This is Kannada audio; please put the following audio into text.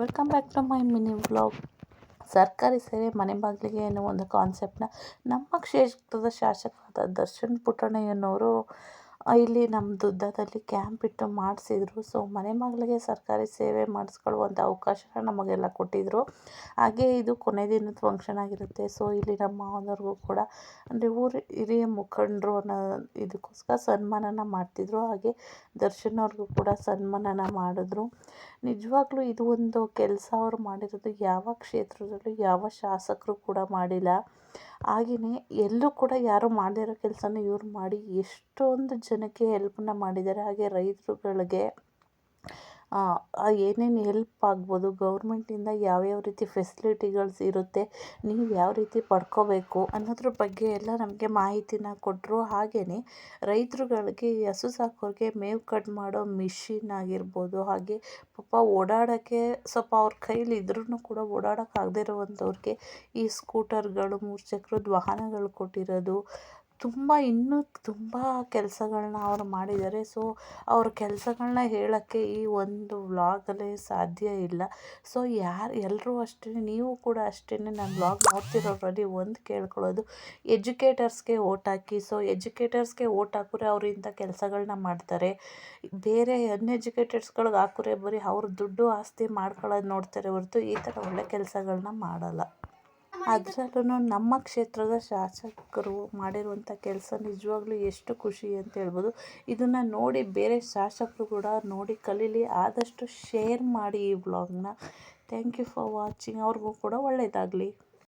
Welcome back to my mini vlog ಸರ್ಕಾರಿ ಸೇವೆ ಮನೆ ಬಾಗಿಲಿಗೆ ಎನ್ನುವ ಒಂದು ಕಾನ್ಸೆಪ್ಟ್ನ ನಮ್ಮ ಕ್ಷೇತ್ರದ ಶಾಸಕರಾದ ದರ್ಶನ್ ಪುಟ್ಟಣ್ಣಯ್ಯನವರು ಇಲ್ಲಿ ನಮ್ಮ ದುದ್ದದಲ್ಲಿ ಕ್ಯಾಂಪ್ ಇಟ್ಟು ಮಾಡಿಸಿದ್ರು. ಸೊ ಮನೆ ಮಗಳಿಗೆ ಸರ್ಕಾರಿ ಸೇವೆ ಮಾಡಿಸ್ಕೊಳ್ಳುವಂಥ ಅವಕಾಶನ ನಮಗೆಲ್ಲ ಕೊಟ್ಟಿದ್ದರು ಹಾಗೆ ಇದು ಕೊನೆ ದಿನದ ಫಂಕ್ಷನ್ ಆಗಿರುತ್ತೆ. ಸೊ ಇಲ್ಲಿ ನಮ್ಮ ಮಾವನವ್ರಿಗೂ ಕೂಡ, ಅಂದರೆ ಊರು ಹಿರಿಯ ಮುಖಂಡರು ಅನ್ನೋ ಇದಕ್ಕೋಸ್ಕರ ಸನ್ಮಾನನ ಮಾಡ್ತಿದ್ರು. ಹಾಗೆ ದರ್ಶನ್ ಅವ್ರಿಗೂ ಕೂಡ ಸನ್ಮಾನನ ಮಾಡಿದ್ರು. ನಿಜವಾಗ್ಲೂ ಇದು ಒಂದು ಕೆಲಸ ಅವರು ಮಾಡಿರೋದು ಯಾವ ಕ್ಷೇತ್ರದಲ್ಲೂ ಯಾವ ಶಾಸಕರು ಕೂಡ ಮಾಡಿಲ್ಲ. ಹಾಗೆಯೇ ಎಲ್ಲೂ ಕೂಡ ಯಾರು ಇರೋ ಕೆಲಸನ ಇವ್ರು ಮಾಡಿ ಎಷ್ಟೊಂದು ಜನಕ್ಕೆ ಹೆಲ್ಪನ್ನ ಮಾಡಿದ್ದಾರೆ. ಹಾಗೆ ರೈತರುಗಳಿಗೆ ಏನೇನು ಹೆಲ್ಪ್ ಆಗ್ಬೋದು? ಗೌರ್ಮೆಂಟಿಂದ ಯಾವ್ಯಾವ ರೀತಿ ಫೆಸಿಲಿಟಿಗಳ್ಸ್ ಇರುತ್ತೆ? ನೀವು ಯಾವ ರೀತಿ ಪಡ್ಕೋಬೇಕು? ಅನ್ನೋದ್ರ ಬಗ್ಗೆ ಎಲ್ಲ ನಮಗೆ ಮಾಹಿತಿನ ಕೊಟ್ಟರು ಹಾಗೆಯೇ ರೈತರುಗಳಿಗೆ ಹಸು ಸಾಕೋರಿಗೆ ಮೇವು ಕಟ್ ಮಾಡೋ ಮಿಷಿನ್ ಆಗಿರ್ಬೋದು, ಹಾಗೆ ಪಾಪ ಓಡಾಡೋಕ್ಕೆ ಸ್ವಲ್ಪ ಅವ್ರ ಕೈಲಿ ಇದ್ರೂ ಕೂಡ ಓಡಾಡೋಕ್ಕಾಗದೇ ಇರುವಂಥವ್ರಿಗೆ ಈ ಸ್ಕೂಟರ್ಗಳು ಮೂರು ಚಕ್ರದ ವಾಹನಗಳು ಕೊಟ್ಟಿರೋದು ತುಂಬ ಇನ್ನೂ ತುಂಬ ಕೆಲಸಗಳನ್ನ ಅವರು ಮಾಡಿದ್ದಾರೆ. ಸೊ, ಅವ್ರ ಕೆಲಸಗಳನ್ನ ಹೇಳೋಕ್ಕೆ ಈ ಒಂದು ವ್ಲಾಗಲ್ಲಿ ಸಾಧ್ಯ ಇಲ್ಲ. ಸೊ, ಯಾರು ಎಲ್ಲರೂ ಅಷ್ಟೇ, ನೀವು ಕೂಡ ಅಷ್ಟೇ ನಾನು ವ್ಲಾಗ್ ನೋಡ್ತಿರೋರಲ್ಲಿ ಒಂದು ಕೇಳ್ಕೊಳ್ಳೋದು. ಎಜುಕೇಟರ್ಸ್ಗೆ ಓಟ್ ಹಾಕಿ, ಸೊ ಎಜುಕೇಟರ್ಸ್ಗೆ ಓಟ್ ಹಾಕಿದ್ರೆ ಅವರು ಇಂಥ ಕೆಲಸಗಳನ್ನ ಮಾಡ್ತಾರೆ. ಬೇರೆ ಅನ್ಎಜುಕೇಟೆಡ್ಸ್ಗಳಿಗೆ ಹಾಕಿದ್ರೆ ಬರೀ ಅವ್ರ ದುಡ್ಡು ಆಸ್ತಿ ಮಾಡ್ಕೊಳ್ಳೋದು ನೋಡ್ತಾರೆ ಹೊರತು ಈ ಥರ ಒಳ್ಳೆ ಕೆಲಸಗಳನ್ನ ಮಾಡಲ್ಲ. ಅದರಲ್ಲೂ ನಮ್ಮ ಕ್ಷೇತ್ರದ ಶಾಸಕರು ಮಾಡಿರುವಂಥ ಕೆಲಸ ನಿಜವಾಗ್ಲೂ ಎಷ್ಟು ಖುಷಿ ಅಂತ ಹೇಳ್ಬೋದು. ಇದನ್ನು ನೋಡಿ ಬೇರೆ ಶಾಸಕರು ಕೂಡ ನೋಡಿ ಕಲೀಲಿ, ಆದಷ್ಟು ಶೇರ್ ಮಾಡಿ ಈ ಬ್ಲಾಗ್ನ ಥ್ಯಾಂಕ್ ಯು ಫಾರ್ ವಾಚಿಂಗ್ ಅವ್ರಿಗೂ ಕೂಡ ಒಳ್ಳೆಯದಾಗಲಿ